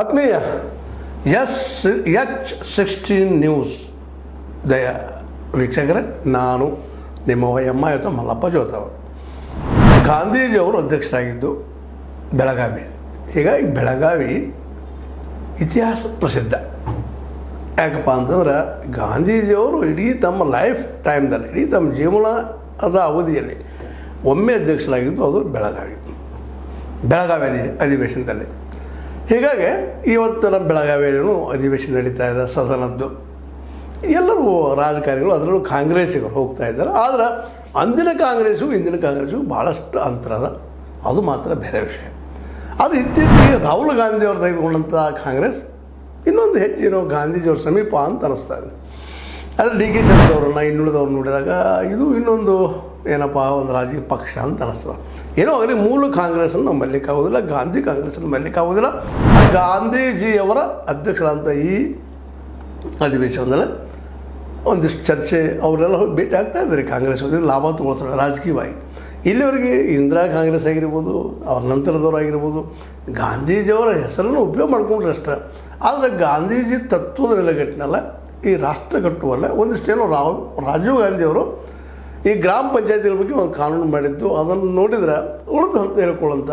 ಆತ್ಮೀಯ, S H sixteen news. ದಯ ವೀಕ್ಷಕರೇ, ನಾನು ನಿಮ್ಮ ಎಮ್ಮ ಆಯಿತು ಮಲ್ಲಪ್ಪ ಜೋತವ ಗಾಂಧೀಜಿಯವರು ಅಧ್ಯಕ್ಷರಾಗಿದ್ದು ಬೆಳಗಾವಿ. ಹೀಗಾಗಿ ಬೆಳಗಾವಿ ಇತಿಹಾಸ ಪ್ರಸಿದ್ಧ. ಯಾಕಪ್ಪ ಅಂತಂದ್ರೆ ಗಾಂಧೀಜಿಯವರು ಇಡೀ ತಮ್ಮ ಲೈಫ್ ಟೈಮ್ದಲ್ಲಿ, ಇಡೀ ತಮ್ಮ ಜೀವನದ ಅವಧಿಯಲ್ಲಿ ಒಮ್ಮೆ ಅಧ್ಯಕ್ಷರಾಗಿದ್ದು ಅದು ಬೆಳಗಾವಿ. ಬೆಳಗಾವಿ ಅಧಿ ಅಧಿವೇಶನದಲ್ಲಿ. ಹೀಗಾಗಿ ಇವತ್ತು ನಮ್ಮ ಬೆಳಗಾವಿಯಲ್ಲೂ ಅಧಿವೇಶನ ನಡೀತಾ ಇದೆ, ಸದನದ್ದು. ಎಲ್ಲರೂ ರಾಜಕಾರಣಿಗಳು, ಅದರಲ್ಲೂ ಕಾಂಗ್ರೆಸ್ಸಿಗರು ಹೋಗ್ತಾ ಇದ್ದಾರೆ. ಆದರೆ ಅಂದಿನ ಕಾಂಗ್ರೆಸ್ಸು ಇಂದಿನ ಕಾಂಗ್ರೆಸ್ಸು ಭಾಳಷ್ಟು ಅಂತರ ಅದ. ಅದು ಮಾತ್ರ ಬೇರೆ ವಿಷಯ. ಆದರೆ ಇತ್ತೀಚೆಗೆ ರಾಹುಲ್ ಗಾಂಧಿ ಅವರು ತೆಗೆದುಕೊಂಡಂಥ ಕಾಂಗ್ರೆಸ್, ಇನ್ನೊಂದು ಹೆಚ್ಚಿನ ಗಾಂಧೀಜಿಯವ್ರ ಸಮೀಪ ಅಂತ ಅನ್ನಿಸ್ತಾ ಇದೆ. ಆದರೆ ಡಿ ಕೆ ಶಿವರವ್ರನ್ನ ಇನ್ನುಳಿದವ್ರು ನೋಡಿದಾಗ ಇದು ಇನ್ನೊಂದು ಏನಪ್ಪ, ಒಂದು ರಾಜಕೀಯ ಪಕ್ಷ ಅಂತ ಅನ್ನಿಸ್ತದೆ ಏನೋ ಆಗಲಿ, ಮೂಲ ಕಾಂಗ್ರೆಸ್ಸನ್ನು ನಾವು ಮಲ್ಲಿಕ್ಕಾಗೋದಿಲ್ಲ ಗಾಂಧಿ ಕಾಂಗ್ರೆಸ್ಸನ್ನು ಮಲ್ಲಿಕ್ಕಾಗೋದಿಲ್ಲ ಗಾಂಧೀಜಿಯವರ ಅಧ್ಯಕ್ಷರಾದಂಥ ಈ ಅಧಿವೇಶನದಲ್ಲಿ ಒಂದಿಷ್ಟು ಚರ್ಚೆ ಅವರೆಲ್ಲ ಹೋಗಿ ಭೇಟಿ ಆಗ್ತಾ ಇದ್ದಾರೆ. ಕಾಂಗ್ರೆಸ್ ಲಾಭ ತಗೊಳ್ತಾರೆ ರಾಜಕೀಯವಾಗಿ. ಇಲ್ಲಿವರೆಗೆ ಇಂದಿರಾ ಕಾಂಗ್ರೆಸ್ ಆಗಿರ್ಬೋದು, ಅವ್ರ ನಂತರದವ್ರು ಆಗಿರ್ಬೋದು, ಗಾಂಧೀಜಿಯವರ ಹೆಸರನ್ನು ಉಪಯೋಗ ಮಾಡ್ಕೊಂಡ್ರೆ ಅಷ್ಟೇ. ಆದರೆ ಗಾಂಧೀಜಿ ತತ್ವದ ನೆಲೆಗಟ್ಟಿನಲ್ಲ ಈ ರಾಷ್ಟ್ರ ಕಟ್ಟುವಲ್ಲ ಒಂದಿಷ್ಟೇನೋ ರಾವ್, ರಾಜೀವ್ ಗಾಂಧಿಯವರು ಈ ಗ್ರಾಮ ಪಂಚಾಯತಿಗಳ ಬಗ್ಗೆ ಒಂದು ಕಾನೂನು ಮಾಡಿದ್ದು, ಅದನ್ನು ನೋಡಿದ್ರೆ ಉಳಿದು ಅಂತ ಹೇಳ್ಕೊಳ್ಳೋಂಥ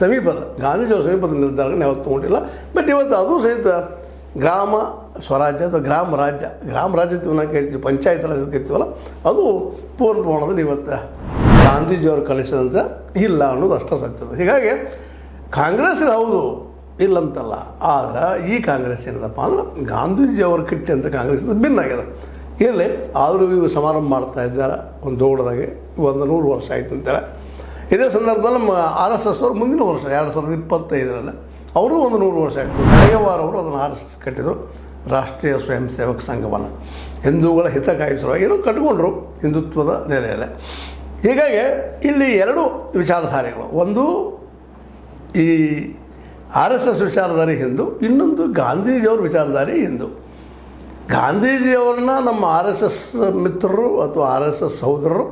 ಸಮೀಪದ, ಗಾಂಧೀಜಿಯವರ ಸಮೀಪದ ನಿರ್ಧಾರಗಳನ್ನ ಯಾವತ್ತು ತೊಗೊಂಡಿಲ್ಲ. ಬಟ್ ಇವತ್ತು ಅದು ಸಹಿತ ಗ್ರಾಮ ಸ್ವರಾಜ್ಯ ಅಥವಾ ಗ್ರಾಮ ರಾಜ್ಯ, ಗ್ರಾಮ ರಾಜ್ಯತ್ವನ ಕರಿತೀವಿ, ಪಂಚಾಯತ್ ರಾಜ್ಯ ಕರಿತೀವಲ್ಲ, ಅದು ಪೂರ್ಣ ಪ್ರಮಾಣದಲ್ಲಿ ಇವತ್ತು ಗಾಂಧೀಜಿಯವರು ಕಲಿಸಿದಂತೆ ಇಲ್ಲ ಅನ್ನೋದು ಅಷ್ಟೇ ಸತ್ಯದ ಹೀಗಾಗಿ ಕಾಂಗ್ರೆಸ್ ಹೌದು, ಇಲ್ಲಂತಲ್ಲ. ಆದರೆ ಈ ಕಾಂಗ್ರೆಸ್ ಏನದಪ್ಪ ಅಂದ್ರೆ ಗಾಂಧೀಜಿಯವರು ಕಿಟ್ಟಿ ಅಂತ ಕಾಂಗ್ರೆಸ್ ಭಿನ್ನಾಗಿದೆ ಇರಲಿ. ಆದರೂ ಇವು ಸಮಾರಂಭ ಮಾಡ್ತಾ ಇದ್ದಾರೆ. ಒಂದು ದೊಡ್ಡದಾಗೆ ಒಂದು ನೂರು ವರ್ಷ ಆಯ್ತು ಅಂತಾರೆ. ಇದೇ ಸಂದರ್ಭದಲ್ಲಿ ನಮ್ಮ ಆರ್ ಎಸ್ ಎಸ್ ಅವರು ಮುಂದಿನ ವರ್ಷ, ಎರಡು ಸಾವಿರದ ಇಪ್ಪತ್ತೈದರಲ್ಲಿ ಅವರು ಒಂದು ನೂರು ವರ್ಷ ಆಯಿತು. ಬೆಳಗೆವಾರ ಅವರು ಅದನ್ನು ಆರ್ ಎಸ್ ಎಸ್ ಕಟ್ಟಿದರು. ರಾಷ್ಟ್ರೀಯ ಸ್ವಯಂ ಸೇವಕ ಸಂಘವನ್ನು. ಹಿಂದೂಗಳ ಹಿತ ಕಾಯಿಸುವ ಏನೋ ಕಟ್ಕೊಂಡ್ರು ಹಿಂದುತ್ವದ ನೆಲೆಯಲ್ಲಿ. ಹೀಗಾಗಿ ಇಲ್ಲಿ ಎರಡು ವಿಚಾರಧಾರೆಗಳು. ಒಂದು, ಈ ಆರ್ ಎಸ್ ಎಸ್ ವಿಚಾರಧಾರೆ ಹಿಂದೂ, ಇನ್ನೊಂದು ಗಾಂಧೀಜಿಯವ್ರ ವಿಚಾರಧಾರೆ ಹಿಂದೂ. ಗಾಂಧೀಜಿಯವ್ರನ್ನ ನಮ್ಮ ಆರ್ ಎಸ್ ಎಸ್ ಮಿತ್ರರು ಅಥವಾ ಆರ್ ಎಸ್ ಎಸ್ ಸಹೋದರರು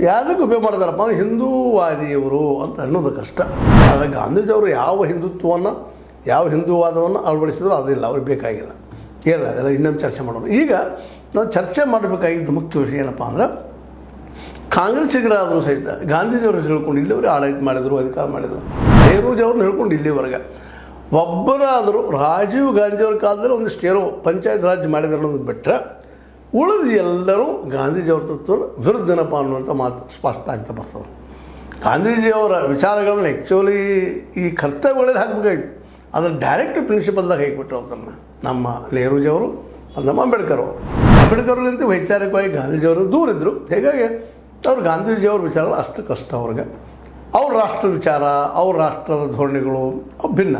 ಯಾರಿಗೂ ಉಪಯೋಗ ಮಾಡ್ತಾರಪ್ಪ? ಹಿಂದೂವಾದಿಯವರು ಅಂತ ಅನ್ನೋದು ಕಷ್ಟ. ಆದರೆ ಗಾಂಧೀಜಿಯವರು ಯಾವ ಹಿಂದುತ್ವವನ್ನು, ಯಾವ ಹಿಂದೂವಾದವನ್ನು ಅಳವಡಿಸಿದ್ರು ಅದಿಲ್ಲ, ಅವ್ರಿಗೆ ಬೇಕಾಗಿಲ್ಲ. ಇಲ್ಲ ಅದೆಲ್ಲ ಇನ್ನೊಂದು ಚರ್ಚೆ ಮಾಡೋಣ. ಈಗ ನಾವು ಚರ್ಚೆ ಮಾಡಬೇಕಾಗಿದ್ದು ಮುಖ್ಯ ವಿಷಯ ಏನಪ್ಪ ಅಂದ್ರೆ ಕಾಂಗ್ರೆಸ್ಸಿಗರಾದರೂ ಸಹಿತ ಗಾಂಧೀಜಿಯವರು ಹೇಳ್ಕೊಂಡು ಇಲ್ಲಿವರೆಗೆ ಆಡಳಿತ ಮಾಡಿದರು, ಅಧಿಕಾರ ಮಾಡಿದರು. ನೆಹರೂಜಿಯವ್ರನ್ನ ಹೇಳ್ಕೊಂಡು ಇಲ್ಲಿವರೆಗೆ. ಒಬ್ಬರಾದರೂ ರಾಜೀವ್ ಗಾಂಧಿಯವ್ರ ಕಾಲದಲ್ಲಿ ಒಂದಿಷ್ಟು ಏನೋ ಪಂಚಾಯತ್ ರಾಜ್ ಮಾಡಿದ್ರು ಅನ್ನೋದು ಬಿಟ್ಟರೆ ಉಳಿದ ಎಲ್ಲರೂ ಗಾಂಧೀಜಿಯವ್ರ ತತ್ವದ ವಿರುದ್ಧನಪ್ಪ ಅನ್ನುವಂಥ ಮಾತು ಸ್ಪಷ್ಟ ಆಗ್ತಾ ಬರ್ತದೆ. ಗಾಂಧೀಜಿಯವರ ವಿಚಾರಗಳನ್ನ ಆ್ಯಕ್ಚುಲಿ ಈ ಕರ್ತವ್ಯಗಳಲ್ಲಿ ಹಾಕಬೇಕಾಗಿತ್ತು ಅದನ್ನು ಡೈರೆಕ್ಟ್ ಪ್ರಿನ್ಸಿಪಲ್ದಾಗ ಹಾಕಿಬಿಟ್ರು ಅದನ್ನು ನಮ್ಮ ನೆಹರೂಜಿಯವರು, ನಮ್ಮ ಅಂಬೇಡ್ಕರ್ ಅವರು. ಅಂಬೇಡ್ಕರ್ಗಿಂತ ವೈಚಾರಿಕವಾಗಿ ಗಾಂಧೀಜಿಯವರು ದೂರ ಇದ್ದರು ಹೀಗಾಗಿ ಅವ್ರು ಗಾಂಧೀಜಿಯವ್ರ ವಿಚಾರಗಳು ಅಷ್ಟು ಕಷ್ಟ ಅವ್ರಿಗೆ. ಅವ್ರ ರಾಷ್ಟ್ರ ವಿಚಾರ, ಅವ್ರ ರಾಷ್ಟ್ರದ ಧೋರಣೆಗಳು ಭಿನ್ನ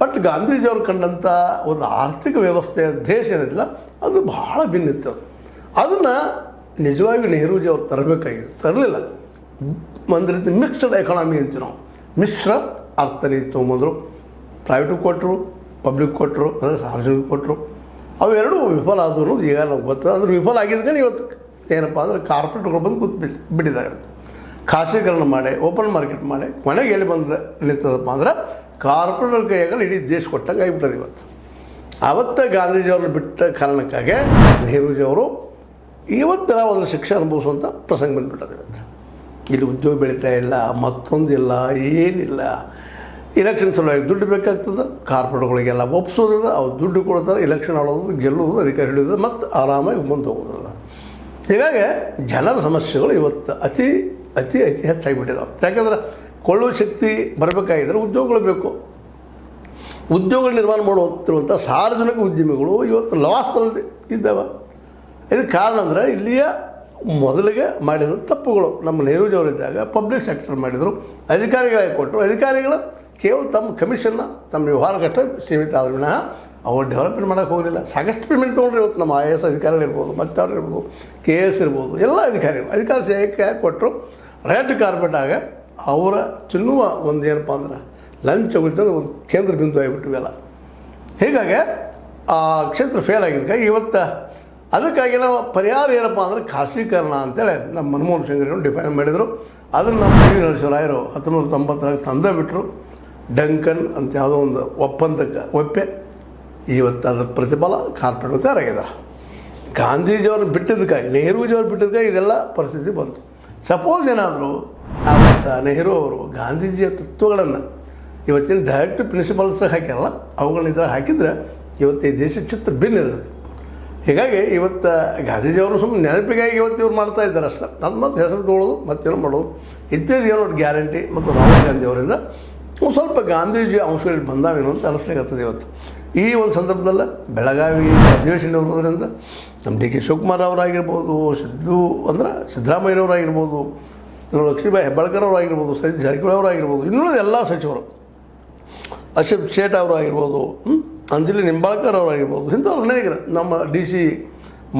ಬಟ್ ಗಾಂಧೀಜಿಯವರು ಕಂಡಂಥ ಒಂದು ಆರ್ಥಿಕ ವ್ಯವಸ್ಥೆಯ ದೇಶ ಏನಿಲ್ಲ ಅದು ಬಹಳ ಭಿನ್ನಿತ್ತು. ಅದನ್ನು ನಿಜವಾಗಿ ನೆಹರೂಜಿ ಅವ್ರು ತರಬೇಕಾಗಿತ್ತು. ತರಲಿಲ್ಲ. ಒಂದು ರೀತಿ ಮಿಕ್ಸ್ಡ್ ಎಕಾನಮಿ ಅಂತೀವಿ ನಾವು. ಮಿಶ್ರ ಅರ್ಥನೀತಿ ತೊಗೊಂಬಂದರು. ಪ್ರೈವೇಟಿಗೆ ಕೊಟ್ಟರು ಪಬ್ಲಿಕ್ ಕೊಟ್ಟರು ಅಂದರೆ ಸಾರ್ವಜನಿಕ ಕೊಟ್ಟರು ಅವೆರಡೂ ವಿಫಲ ಆದವು ಈಗ ನಮ್ಗೆ ಗೊತ್ತದ ಅದ್ರ ವಿಫಲ ಆಗಿದ್ದಕ್ಕೆ ಇವತ್ತು ಏನಪ್ಪ ಅಂದರೆ ಕಾರ್ಪೊರೇಟ್ಗಳು ಬಂದು ಕೂತ್ ಬಿಟ್ಟಿದ್ದಾರೆ ಖಾಸಗೀಕರಣ ಮಾಡಿ ಓಪನ್ ಮಾರ್ಕೆಟ್ ಮಾಡಿ, ಕೊನೆಗೆ ಎಲ್ಲಿ ಬಂದು ನಿಲ್ತದಪ್ಪ ಅಂದ್ರೆ ಕಾರ್ಪೊರೇಟ್ ಕೈಯಾಗಲ್ಲ ಇಡೀ ದೇಶ ಕೊಟ್ಟಂಗೆ ಆಗಿಬಿಟ್ಟದೆ ಇವತ್ತು. ಆವತ್ತ ಗಾಂಧೀಜಿಯವ್ರನ್ನ ಬಿಟ್ಟ ಕಾರಣಕ್ಕಾಗಿ ನೆಹರೂಜಿಯವರು ಇವತ್ತು ನಾವು ಅದರ ಶಿಕ್ಷೆ ಅನುಭವಿಸುವಂಥ ಪ್ರಸಂಗ ಬಂದುಬಿಟ್ಟದೆ ಇವತ್ತು. ಇಲ್ಲಿ ಉದ್ಯೋಗ ಬೆಳೀತಾ ಇಲ್ಲ ಮತ್ತೊಂದಿಲ್ಲ ಏನಿಲ್ಲ. ಇಲೆಕ್ಷನ್ ಸಲುವಾಗಿ ದುಡ್ಡು ಬೇಕಾಗ್ತದೆ, ಕಾರ್ಪೊರೇಟ್ಗಳಿಗೆಲ್ಲ ಒಪ್ಸೋದದ, ಅವ್ರು ದುಡ್ಡು ಕೊಡ್ತಾರೆ ಇಲೆಕ್ಷನ್ ಆಡೋದು, ಗೆಲ್ಲೋದು, ಅಧಿಕಾರ ಹಿಡಿಯೋದು, ಮತ್ತು ಆರಾಮಾಗಿ ಮುಂದೆ ಹೋಗೋದದ. ಹೀಗಾಗಿ ಜನರ ಸಮಸ್ಯೆಗಳು ಇವತ್ತು ಅತಿ ಅತಿ ಅತಿ ಹೆಚ್ಚಾಗಿಬಿಟ್ಟಿದ್ದಾವೆ ಯಾಕಂದ್ರೆ ಕೊಳ್ಳುವ ಶಕ್ತಿ ಬರಬೇಕಾಗಿದ್ದರೆ ಉದ್ಯೋಗಗಳು ಬೇಕು. ಉದ್ಯೋಗಗಳ ನಿರ್ಮಾಣ ಮಾಡುತ್ತಿರುವಂಥ ಸಾರ್ವಜನಿಕ ಉದ್ಯಮಿಗಳು ಇವತ್ತು ಲಾಸ್ನಲ್ಲಿ ಇದ್ದಾವೆ. ಇದಕ್ಕೆ ಕಾರಣ ಅಂದರೆ ಇಲ್ಲಿಯ ಮೊದಲಿಗೆ ಮಾಡಿದ ತಪ್ಪುಗಳು. ನಮ್ಮ ನೆಹರೂಜಿಯವರಿದ್ದಾಗ ಪಬ್ಲಿಕ್ ಸೆಕ್ಟರ್ ಮಾಡಿದರು, ಅಧಿಕಾರಿಗಳಾಗಿ ಕೊಟ್ಟರು. ಅಧಿಕಾರಿಗಳು ಕೇವಲ ತಮ್ಮ ಕಮಿಷನ್ನ ತಮ್ಮ ವ್ಯವಹಾರಕ್ಕಷ್ಟೇ ಸೀಮಿತ. ಆದ ವಿನಃ ಅವ್ರು ಡೆವಲಪ್ಮೆಂಟ್ ಮಾಡೋಕೆ ಹೋಗಲಿಲ್ಲ. ಸಾಕಷ್ಟು ಪೇಮೆಂಟ್ ತೊಗೊಂಡ್ರೆ ಇವತ್ತು ನಮ್ಮ ಐ ಎ ಎಸ್ ಅಧಿಕಾರಿಗಳು ಇರ್ಬೋದು ಮತ್ತವ್ರು ಇರ್ಬೋದು ಕೆ ಎಸ್ ಇರ್ಬೋದು, ಎಲ್ಲ ಅಧಿಕಾರಿಗಳು. ಅಧಿಕಾರ ಸಹಾಯಕ್ಕೆ ಕೊಟ್ಟರು. ರೆಡ್ ಕಾರ್ಪೆಟ್ ಆಗ ಅವರ ತಿನ್ನುವ ಒಂದು ಏನಪ್ಪ ಅಂದ್ರೆ ಲಂಚ್ ಉಳಿತಂದ್ರೆ ಒಂದು ಕೇಂದ್ರ ಬಿಂದು ಆಗಿಬಿಟ್ಟಿವೆಲ್ಲ ಹೀಗಾಗಿ ಆ ಕ್ಷೇತ್ರ ಫೇಲ್ ಆಗಿದ್ದಕ್ಕೆ ಇವತ್ತು ಅದಕ್ಕಾಗಿ ನಾವು ಪರಿಹಾರ ಏನಪ್ಪ ಅಂದರೆ ಖಾಸಗೀಕರಣ ಅಂತೇಳಿ ನಮ್ಮ ಮನಮೋಹನ್ ಸಿಂಗ್ರನ್ನು ಡಿಫೈನ್ ಮಾಡಿದರು. ಅದನ್ನು ನಮ್ಮ ವಿ ನರಸಿಂಹರಾಯರು ಹತ್ತೊಂಬತ್ತು ತೊಂಬತ್ತರಾಗ ತಂದೇ ಬಿಟ್ಟರು ಡಂಕನ್ ಅಂತ ಯಾವುದೋ ಒಂದು ಒಪ್ಪಂದಕ್ಕೆ ಒಪ್ಪೆ. ಇವತ್ತು ಅದರ ಪ್ರತಿಫಲ ಕಾರ್ಪೊರೇಟ್ ತಯಾರಾಗಿದ್ದಾರೆ. ಗಾಂಧೀಜಿಯವ್ರನ್ನ ಬಿಟ್ಟಿದ್ದಕ್ಕಾಗಿ ನೆಹರೂಜಿಯವ್ರು ಬಿಟ್ಟಿದ್ದಕ್ಕಾಗಿ ಇದೆಲ್ಲ ಪರಿಸ್ಥಿತಿ ಬಂತು. ಸಪೋಸ್ ಏನಾದರೂ ಆವತ್ತು ನೆಹರು ಅವರು ಗಾಂಧೀಜಿಯ ತತ್ವಗಳನ್ನು ಇವತ್ತಿನ ಡೈರೆಕ್ಟ್ ಪ್ರಿನ್ಸಿಪಲ್ಸ್ ಹಾಕ್ಯಾರಲ್ಲ, ಅವುಗಳನ್ನ ಇದ್ರಾಗ ಹಾಕಿದ್ರೆ ಇವತ್ತು ಈ ದೇಶ ಚಿತ್ರ ಭಿನ್ನ ಇರ್ತದೆ. ಹೀಗಾಗಿ ಇವತ್ತು ಗಾಂಧೀಜಿಯವರು ಸುಮ್ಮನೆ ನೆನಪಿಗಾಗಿ ಇವತ್ತು ಇವ್ರು ಮಾಡ್ತಾ ಇದ್ದಾರೆ ಅಷ್ಟೇ. ಅದು ಮತ್ತೆ ಹೆಸರು ತೊಗೊಳ್ಳೋದು ಮತ್ತೇನು ಮಾಡೋದು. ಇತ್ತೀಚೆಗೆ ಏನೋ ಗ್ಯಾರಂಟಿ ಮತ್ತು ರಾಹುಲ್ ಗಾಂಧಿ ಅವರಿಂದ ಒಂದು ಸ್ವಲ್ಪ ಗಾಂಧೀಜಿ ಅಂಶಗಳು ಬಂದಾವೇನು ಅಂತ ಅನಿಸ್ಲಿಕ್ಕೆ ಇವತ್ತು ಈ ಒಂದು ಸಂದರ್ಭದಲ್ಲ ಬೆಳಗಾವಿ ಅಧಿವೇಶನ ಇರೋದ್ರಿಂದ ನಮ್ಮ ಡಿ ಕೆ ಶಿವಕುಮಾರ್ ಅವರಾಗಿರ್ಬೋದು, ಸಿದ್ದು ಅಂದ್ರೆ ಸಿದ್ದರಾಮಯ್ಯನವರಾಗಿರ್ಬೋದು ಲಕ್ಷ್ಮೀಬಾಯಿ ಹೆಬ್ಬಾಳ್ಕರ್ ಅವರಾಗಿರ್ಬೋದು ಸತೀಶ್ ಜಾರಕಿಹೊಳಿ ಅವರಾಗಿರ್ಬೋದು, ಇನ್ನುಳಿದ ಎಲ್ಲ ಸಚಿವರು ಅಶೋಕ್ ಶೇಟ್ ಅವರಾಗಿರ್ಬೋದು? ಅಂಜಲಿ ನಿಂಬಾಳ್ಕರ್ ಅವರಾಗಿರ್ಬೋದು, ಇಂಥವ್ರು ಅನೇಕರು ನಮ್ಮ ಡಿ ಸಿ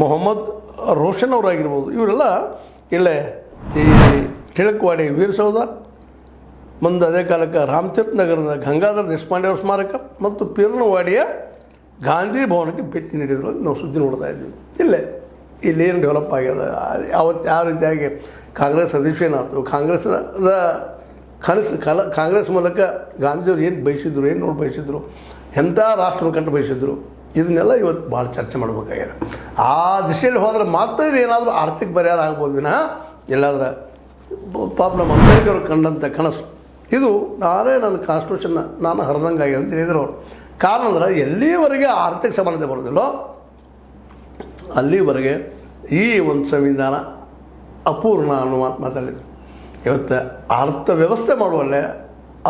ಮೊಹಮ್ಮದ್ ರೋಷನ್ ಅವರಾಗಿರ್ಬೋದು, ಇವರೆಲ್ಲ ಇಲ್ಲೇ ಈ ಟಿಳಕ್ವಾಡಿ ವೀರಸೌಧ ಮುಂದೆ ಅದೇ ಕಾಲಕ್ಕೆ ರಾಮತೀರ್ಥ ನಗರದ ಗಂಗಾಧರ ದೇಶಪಾಂಡೆ ಅವರ ಸ್ಮಾರಕ ಮತ್ತು ಪೀರ್ನವಾಡಿಯ ಗಾಂಧಿ ಭವನಕ್ಕೆ ಭೇಟಿ ನೀಡಿದ್ರು ಅಂತ ನಾವು ಸುದ್ದಿ ನೋಡ್ತಾ ಇದ್ದೀವಿ ಇಲ್ಲೇ ಇಲ್ಲೇನು ಡೆವಲಪ್ ಆಗ್ಯದ? ಯಾವತ್ತು ಯಾವ ರೀತಿಯಾಗಿ ಕಾಂಗ್ರೆಸ್ ಅಧಿವೇಶನ ಕಾಂಗ್ರೆಸ್ನ ಕನಸು, ಕಲ ಕಾಂಗ್ರೆಸ್ ಮೂಲಕ ಗಾಂಧಿಯವ್ರು ಏನು ಬಯಸಿದ್ರು, ಏನು ನೋಡಿ ಬಯಸಿದ್ರು ಎಂಥ ರಾಷ್ಟ್ರ ಕಂಡು ಬಯಸಿದ್ರು, ಇದನ್ನೆಲ್ಲ ಇವತ್ತು ಭಾಳ ಚರ್ಚೆ ಮಾಡಬೇಕಾಗಿದೆ. ಆ ದಿಶೆಯಲ್ಲಿ ಹೋದ್ರೆ ಮಾತ್ರ ಏನಾದರೂ ಆರ್ಥಿಕ ಪರಿಹಾರ ಆಗ್ಬೋದು ವಿನಃ, ಎಲ್ಲಾದ್ರೆ ಪಾಪ ನಮ್ಮ ಅಂಬೇಡ್ಕರ್ ಕಂಡಂಥ ಕನಸು. ಇದು ನಾನೇ ನನ್ನ ಕಾನ್ಸ್ಟಿಟ್ಯೂಷನ್ನ ನಾನು ಹರಿದಂಗಾಗಿದೆ ಅಂತ ಹೇಳಿದ್ರು ಅವರು. ಕಾರಣ ಅಂದ್ರೆ ಎಲ್ಲಿವರೆಗೆ ಆರ್ಥಿಕ ಸಮಾನತೆ ಬರೋದಿಲ್ಲೋ ಅಲ್ಲಿವರೆಗೆ ಈ ಒಂದು ಸಂವಿಧಾನ ಅಪೂರ್ಣ ಅನ್ನುವ ಮಾತು ಮಾತಾಡಿದರು ಇವತ್ತು ಅರ್ಥ ವ್ಯವಸ್ಥೆ ಮಾಡುವಲ್ಲೇ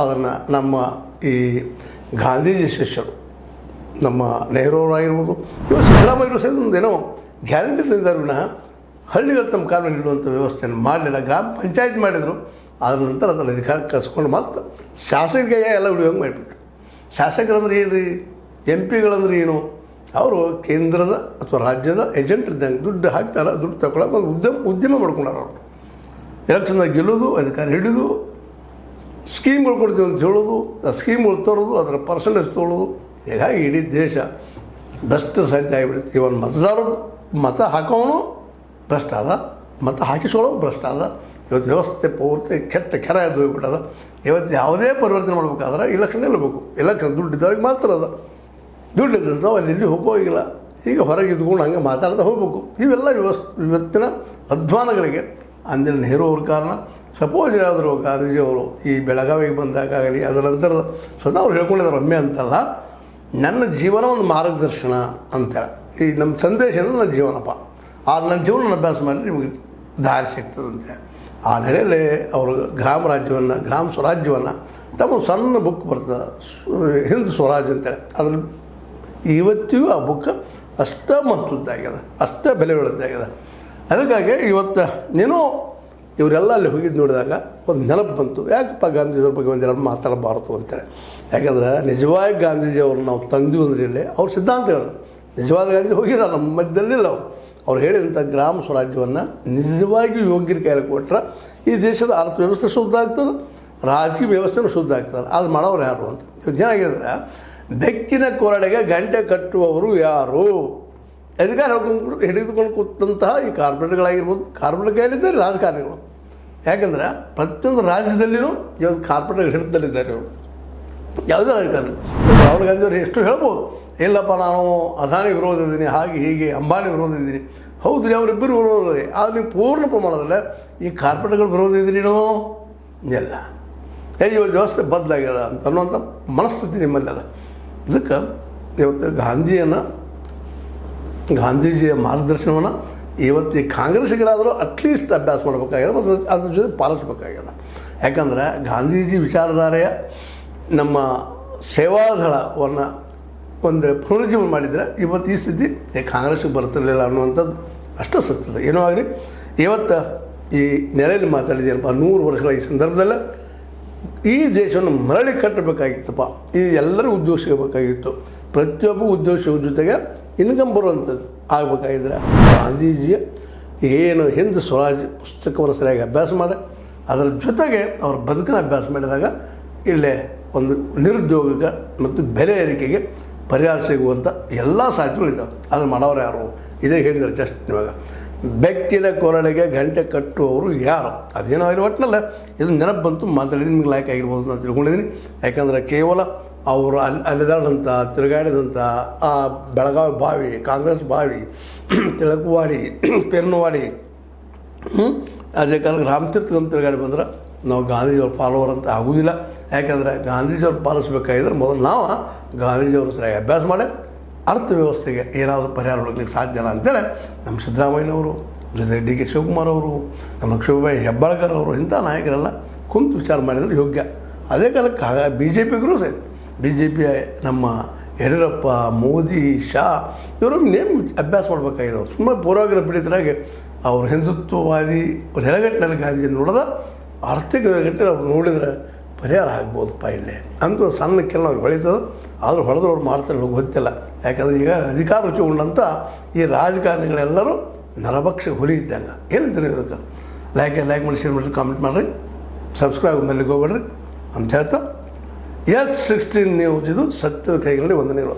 ಅದನ್ನು ನಮ್ಮ ಈ ಗಾಂಧೀಜಿ ಶಿಷ್ಯರು, ನಮ್ಮ ನೆಹರು ಅವರಾಗಿರ್ಬೋದು ಇವತ್ತು ಸಿದ್ದರಾಮಯ್ಯರು ಸಹಿತ ಏನೋ ಗ್ಯಾರಂಟಿ ತಂದಿದ್ದಾರೆ ವಿನಃ ಹಳ್ಳಿಗಳು ತಮ್ಮ ಕಾನೂನು ಇಡುವಂಥ ವ್ಯವಸ್ಥೆಯನ್ನು ಮಾಡಲಿಲ್ಲ. ಗ್ರಾಮ ಪಂಚಾಯತ್ ಮಾಡಿದರು. ಅದ್ರ ನಂತರ ಅದನ್ನು ಅಧಿಕಾರ ಕಸ್ಕೊಂಡು ಮತ್ತೆ ಶಾಸಕರಿಗೆ ಎಲ್ಲ ಉಳಿಯೋಂಗೆ ಮಾಡಿಬಿಟ್ರು. ಶಾಸಕರಂದ್ರೆ ಏನು ರೀ ಎಂ ಪಿಗಳಂದ್ರೆ ಏನು? ಅವರು ಕೇಂದ್ರದ ಅಥವಾ ರಾಜ್ಯದ ಏಜೆಂಟ್ ಇದ್ದಂಗೆ ದುಡ್ಡು ಹಾಕ್ತಾರೆ, ದುಡ್ಡು ತಗೊಳಕ್ಕೆ ಒಂದು ಉದ್ಯಮ ಉದ್ಯಮ ಮಾಡ್ಕೊಂಡಾರ ಅವರು. ಎಲೆಕ್ಷನ್ದಾಗ ಗೆಲ್ಲೋದು, ಅಧಿಕಾರ ಹಿಡಿದು ಸ್ಕೀಮ್ಗಳು ಕೊಡ್ತೀವಿ ಅಂತ ಹೇಳೋದು, ಆ ಸ್ಕೀಮ್ಗಳು ತರೋದು, ಅದರ ಪರ್ಸೆಂಟೇಜ್ ತೊಗೊಳ್ಳೋದು ಹೀಗಾಗಿ ಇಡೀ ದೇಶ ಭ್ರಷ್ಟ ಸಾಹಿತ್ಯ ಆಗಿಬಿಡುತ್ತೆ. ಇವನ್ ಮತದಾರರು ಮತ ಹಾಕೋನು ಭ್ರಷ್ಟ ಅದ ಮತ ಹಾಕಿಸ್ಕೊಳ್ಳೋನು ಭ್ರಷ್ಟ ಅದ ಇವತ್ತು ವ್ಯವಸ್ಥೆ ಪೂರ್ತಿ ಕೆಟ್ಟ ಕೆರ ಎದ್ದು ಹೋಗ್ಬಿಟ್ಟದ. ಇವತ್ತು ಯಾವುದೇ ಪರಿವರ್ತನೆ ಮಾಡಬೇಕಾದ್ರೆ ಇಲೆಕ್ಷನ್ ಇರಬೇಕು ಇಲೆಕ್ಷನ್ ದುಡ್ಡು ಇದ್ದವ್ರಿಗೆ ಮಾತ್ರ ಅದ. ದುಡ್ಡಿದ್ದಂಥ ಅಲ್ಲಿ ಇಲ್ಲಿ ಹೋಗೋಗಿಲ್ಲ. ಈಗ ಹೊರಗೆ ಇದ್ಕೊಂಡು ಹಂಗೆ ಮಾತಾಡ್ತಾ ಹೋಗ್ಬೇಕು. ಇವೆಲ್ಲ ವ್ಯವಸ್, ಇವತ್ತಿನ ಅಧ್ವಾನಗಳಿಗೆ ಅಂದಿನ ನೆಹರು ಅವ್ರ ಕಾರಣ. ಸಪೋಸ್ ಯಾರಾದರೂ ಗಾಂಧೀಜಿಯವರು ಈ ಬೆಳಗಾವಿಗೆ ಬಂದಾಗಲಿ ಅದರ ನಂತರದ ಸ್ವತಃ ಅವ್ರು ಹೇಳ್ಕೊಂಡಿದ್ದಾರೆ ಒಮ್ಮೆ ಅಂತಲ್ಲ, ನನ್ನ ಜೀವನ ಒಂದು ಮಾರ್ಗದರ್ಶನ ಅಂತೇಳಿ. ಈ ನಮ್ಮ ಸಂದೇಶ ನನ್ನ ಜೀವನಪ್ಪ. ಆ ನನ್ನ ಜೀವನ ಅಭ್ಯಾಸ ಮಾಡಿ ನಿಮಗೆ ದಾರಿ ಸಿಗ್ತದೆ ಅಂತೇಳಿ ಆ ನೆಲೆಯಲ್ಲಿ ಅವರು ಗ್ರಾಮ ರಾಜ್ಯವನ್ನು, ಗ್ರಾಮ ಸ್ವರಾಜ್ಯವನ್ನು ತಮ್ಮ ಸಣ್ಣ ಬುಕ್ ಬರ್ತದೆ. ಹಿಂದ್ ಸ್ವರಾಜ್ ಅಂತೇಳಿ ಅದ್ರಲ್ಲಿ ಇವತ್ತಿಗೂ ಆ ಬುಕ್ ಅಷ್ಟೇ ಮಹತ್ವದ್ದಾಗ್ಯದ ಅಷ್ಟೇ ಬೆಲೆ ಉಳ್ಳದ್ದಾಗ್ಯದ ಅದಕ್ಕಾಗಿ ಇವತ್ತು ನೀನು ಇವರೆಲ್ಲ ಅಲ್ಲಿ ಹೋಗಿದ್ದು ನೋಡಿದಾಗ ಒಂದು ನೆನಪು ಬಂತು. ಯಾಕಪ್ಪ ಗಾಂಧೀಜಿಯವ್ರ ಬಗ್ಗೆ ಒಂದೆರಡು ಮಾತಾಡಬಾರ್ದು ಅಂತೇಳಿ ಯಾಕಂದ್ರೆ ನಿಜವಾಗಿ ಗಾಂಧೀಜಿಯವ್ರನ್ನ ನಾವು ತಂದಿವಿ ಅಂದ್ರೆ ಇಲ್ಲಿ ಅವ್ರ ಸಿದ್ಧಾಂತಗಳು ನಿಜವಾದ ಗಾಂಧಿ ಹೋಗಿದ್ದಾರೆ ನಮ್ಮ ಮಧ್ಯದಲ್ಲಿಲ್ಲ ಅವ್ರು. ಅವ್ರು ಹೇಳಿದಂಥ ಗ್ರಾಮ ಸ್ವರಾಜ್ಯವನ್ನು ನಿಜವಾಗಿಯೂ ಯೋಗ್ಯರ ಕೈಯಲ್ಲಿ ಕೊಟ್ಟರೆ ಈ ದೇಶದ ಅರ್ಥವ್ಯವಸ್ಥೆ ಶುದ್ಧ ಆಗ್ತದೆ, ರಾಜಕೀಯ ವ್ಯವಸ್ಥೆನೂ ಶುದ್ಧ ಆಗ್ತದೆ. ಅದು ಮಾಡೋರು ಯಾರು ಅಂತ? ಇವತ್ತು ಏನಾಗಿದ್ರೆ, ಬೆಕ್ಕಿನ ಕೊರಡೆಗೆ ಗಂಟೆ ಕಟ್ಟುವವರು ಯಾರು? ಅಧಿಕಾರ ಹಿಡಿದುಕೊಂಡು ಕೂತಂತಹ ಈ ಕಾರ್ಪೊರೇಟ್ಗಳಾಗಿರ್ಬೋದು, ಕಾರ್ಪೊರೇಟ್ ಕೈಯಲ್ಲಿದ್ದಾರೆ ರಾಜಕಾರಣಿಗಳು. ಯಾಕಂದ್ರೆ, ಪ್ರತಿಯೊಂದು ರಾಜ್ಯದಲ್ಲಿಯೂ ಇವತ್ತು ಕಾರ್ಪೊರೇಟ್ ಹಿಡಿದಲ್ಲಿದ್ದಾರೆ ಇವರು. ಯಾವುದೇ ರಾಜಕಾರಣಿ. ರಾಹುಲ್ ಗಾಂಧಿಯವರು ಎಷ್ಟು ಹೇಳ್ಬೋದು? ಇಲ್ಲಪ್ಪ, ನಾನು ಅದಾನಿ ವಿರೋಧ ಇದ್ದೀನಿ, ಹಾಗೆ ಹೀಗೆ ಅಂಬಾನಿ ವಿರೋಧ ಇದ್ದೀನಿ. ಹೌದು ರೀ ಅವರಿಬ್ಬರು ವಿರೋಧ ರೀ ಆದರೆ ನೀವು ಪೂರ್ಣ ಪ್ರಮಾಣದಲ್ಲಿ ಈ ಕಾರ್ಪೊರೇಟ್ಗಳು ವಿರೋಧ ಇದ್ದೀರೇನೋ ಇಲ್ಲ. ಏ ಇವತ್ತು ವ್ಯವಸ್ಥೆ ಬದಲಾಗ್ಯದ ಅಂತ ಅನ್ನುವಂಥ ಮನಸ್ಥಿತಿ ನಿಮ್ಮಲ್ಲಿ ಅದ. ಇದಕ್ಕೆ ಇವತ್ತು ಗಾಂಧಿಯನ್ನು, ಗಾಂಧೀಜಿಯ ಮಾರ್ಗದರ್ಶನವನ್ನು ಇವತ್ತು ಈ ಕಾಂಗ್ರೆಸ್ಸಿಗರಾದರೂ ಅಟ್ಲೀಸ್ಟ್ ಅಭ್ಯಾಸ ಮಾಡಬೇಕಾಗ್ಯದ ಮತ್ತು ಅದ್ರ ಜೊತೆ ಪಾಲಿಸ್ಬೇಕಾಗ್ಯದ ಯಾಕಂದ್ರೆ ಗಾಂಧೀಜಿ ವಿಚಾರಧಾರೆಯ ನಮ್ಮ ಸೇವಾದಳವನ್ನು ಒಂದು ಪುನರುಜ್ಜೀವನ ಮಾಡಿದರೆ ಇವತ್ತು ಈ ಸ್ಥಿತಿ ಕಾಂಗ್ರೆಸ್ಗೆ ಬರ್ತಿರಲಿಲ್ಲ ಅನ್ನುವಂಥದ್ದು ಅಷ್ಟು ಸತ್ಯದ ಏನೋ ಆಗಲಿ, ಇವತ್ತು ಈ ನೆಲೆಯಲ್ಲಿ ಮಾತಾಡಿದೇನಪ್ಪ ನೂರು ವರ್ಷಗಳ ಈ ಸಂದರ್ಭದಲ್ಲೇ ಈ ದೇಶವನ್ನು ಮರಳಿ ಕಟ್ಟಬೇಕಾಗಿತ್ತಪ್ಪ. ಈ ಎಲ್ಲರೂ ಉದ್ಯೋಗ ಸಿಗಬೇಕಾಗಿತ್ತು ಪ್ರತಿಯೊಬ್ಬ ಉದ್ಯೋಗ ಜೊತೆಗೆ ಇನ್ಕಮ್ ಬರುವಂಥದ್ದು ಆಗಬೇಕಾಗಿದ್ರೆ ಗಾಂಧೀಜಿ ಏನು ಹಿಂದ್ ಸ್ವರಾಜ್ ಪುಸ್ತಕವನ್ನು ಸರಿಯಾಗಿ ಅಭ್ಯಾಸ ಮಾಡಿ, ಅದರ ಜೊತೆಗೆ ಅವ್ರ ಬದುಕನ್ನು ಅಭ್ಯಾಸ ಮಾಡಿದಾಗ ಇಲ್ಲೇ ಒಂದು ನಿರುದ್ಯೋಗಕ್ಕೆ ಮತ್ತು ಬೆಲೆ ಏರಿಕೆಗೆ ಪರಿಹಾರ ಸಿಗುವಂಥ ಎಲ್ಲ ಸಾಧ್ಯಗಳಿದ್ದಾವೆ ಅದನ್ನು ಮಾಡೋರು ಯಾರು? ಇದೇ ಹೇಳಿದ್ದಾರೆ ಜಸ್ಟ್ ಇವಾಗ. ಬೆಕ್ಕಿನ ಕೊರಳಿಗೆ ಗಂಟೆ ಕಟ್ಟುವವರು ಯಾರು? ಅದೇನೋ ಇರೋ ಒಟ್ಟಿನಲ್ಲ ಇದು ನೆನಪು ಬಂತು. ಮಾತಾಡಿದ ನಿಮ್ಗೆ ಲೈಕ್ ಆಗಿರ್ಬೋದು ನಾನು ತಿಳ್ಕೊಂಡಿದ್ದೀನಿ. ಯಾಕಂದರೆ ಕೇವಲ ಅವರು ಅಲ್ಲಿ ಅಲ್ಲಿದಾಡಂಥ ತಿರುಗಾಡಿದಂಥ ಆ ಬೆಳಗಾವಿ ಬಾವಿ, ಕಾಂಗ್ರೆಸ್ ಬಾವಿ ತಿಳಕುವಾಡಿ ಪೆರ್ನುವಾಡಿ ಅದೇ ಕಾಲಕ್ಕೆ ರಾಮತೀರ್ಥಂತ ತಿರುಗಾಡಿ ಬಂದ್ರೆ ನಾವು ಗಾಂಧೀಜಿಯವ್ರ ಫಾಲೋವರ್ ಅಂತ ಆಗೋದಿಲ್ಲ. ಯಾಕಂದರೆ ಗಾಂಧೀಜಿಯವ್ರು ಪಾಲಿಸ್ಬೇಕಾಗಿದ್ರೆ ಮೊದಲು ನಾವು ಗಾಂಧೀಜಿಯವರು ಸರಿಯಾಗಿ ಅಭ್ಯಾಸ ಮಾಡಿ ಅರ್ಥವ್ಯವಸ್ಥೆಗೆ ಏನಾದರೂ ಪರಿಹಾರ ಹುಡುಕ್ಲಿಕ್ಕೆ ಸಾಧ್ಯ ಇಲ್ಲ ಅಂತೇಳಿ ನಮ್ಮ ಸಿದ್ದರಾಮಯ್ಯನವರು ಜೊತೆ ಡಿ ಕೆ ಶಿವಕುಮಾರ್ ಅವರು, ನಮ್ಮ ಲಕ್ಷ್ಮೀಬಾಯಿ ಹೆಬ್ಬಾಳ್ಕರ್ ಅವರು ಇಂಥ ನಾಯಕರೆಲ್ಲ ಕುಂತು ವಿಚಾರ ಮಾಡಿದರೆ ಯೋಗ್ಯ. ಅದೇ ಕಾಲಕ್ಕೆ ಬಿ ಜೆ ಪಿಗೂ ಸಹಿತ ಬಿ ಜೆ ಪಿ ನಮ್ಮ ಯಡಿಯೂರಪ್ಪ, ಮೋದಿ, ಶಾ, ಇವರು ನೇಮ್ ಅಭ್ಯಾಸ ಮಾಡಬೇಕಾಗಿದ್ದವ್ರು. ಸುಮ್ಮನೆ ಪೂರ್ವಗ್ರಹ ಪೀಡಿತರಾಗಿ ಅವರು ಹಿಂದುತ್ವವಾದಿ ನೆಲಗಟ್ಟಿನಲ್ಲಿ ಗಾಂಧಿ ನೋಡಿದ ಆರ್ಥಿಕ ನೆಲಗಟ್ಟೆ ಅವ್ರು ನೋಡಿದ್ರೆ ಪರಿಹಾರ ಆಗ್ಬೋದಪ್ಪ ಇಲ್ಲೇ ಅಂತೂ ಸಣ್ಣ ಕೆಲವು ಅವ್ರಿಗೆ ಹೊಳಿತದೆ, ಆದರೂ ಹೊಡೆದ್ರೆ ಅವ್ರು ಮಾಡ್ತಾರೆ ಹೋಗಿ ಗೊತ್ತಿಲ್ಲ. ಯಾಕಂದ್ರೆ ಈಗ ಅಧಿಕಾರ ರುಚಿಗೊಂಡಂಥ ಈ ರಾಜಕಾರಣಿಗಳೆಲ್ಲರೂ ನರಭಕ್ಷ ಹುಲಿ ಇದ್ದಂಗೆ ಏನಂತೀರಿ ಇದಕ್ಕೆ? ಲೈಕ್ ಲೈಕ್ ಮಾಡಿ ಶೇರ್ ಮಾಡಿರಿ ಕಾಮೆಂಟ್ ಮಾಡಿರಿ. ಸಬ್ಸ್ಕ್ರೈಬ್ ಮೇಲೆ ಹೋಗ್ಬೇಡ್ರಿ. ಅಂತ ಹೇಳ್ತಾ ಎಚ್ ಸಿಕ್ಸ್ಟೀನ್ ನ್ಯೂಸ್ ಇದು ಸತ್ಯದ ಕೈಗಳಲ್ಲಿ ವಂದನೆಗಳು.